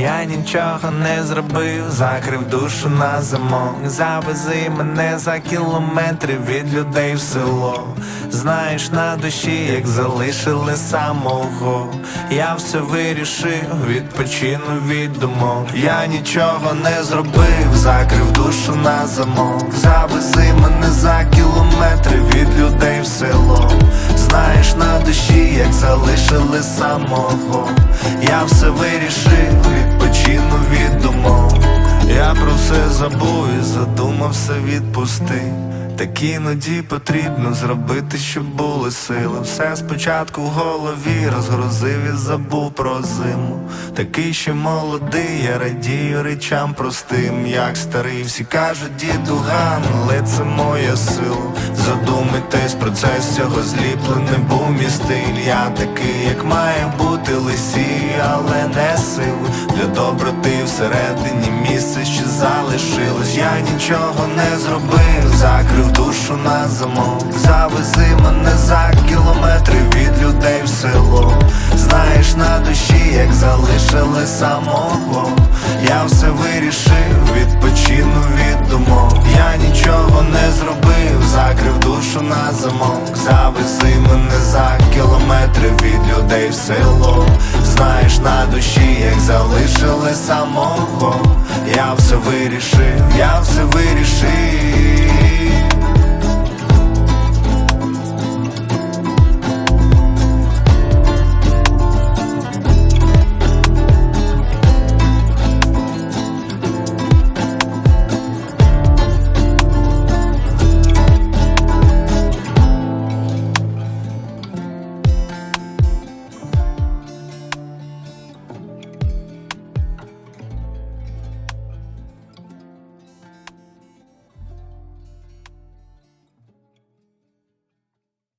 Я нічого не зробив, закрив душу на замок. Завези мене за кілометри від людей в село. Знаєш на душі, як залишили самого. Я все вирішив, відпочину від думок. Я нічого не зробив, закрив душу на замок. Завези мене за кілометри від людей в село. Знаєш на душі, як залишили самого. Я все вирішив, все задумався відпусти. Так іноді потрібно зробити, щоб були сили. Все спочатку в голові розгрузив і забув про зиму. Такий ще молодий, я радію речам простим, як старий. Всі кажуть, діду ган, але це моя сила. Задумайтесь, процес цього зліплений був мій стиль. Я такий, як має бути лисій, але не сили. Для доброти всередині місце ще залишилось. Я нічого не зробив, закрив душу на замок. Завези мене за кілометри від людей в село. Знаєш на душі, як залишили самого. Я все вирішив, відпочину від думок. Я нічого не зробив, закрив душу на замок. Завези мене за кілометри від людей в село. Знаєш на душі, залишили самого. Я все вирішив, я все вирішив.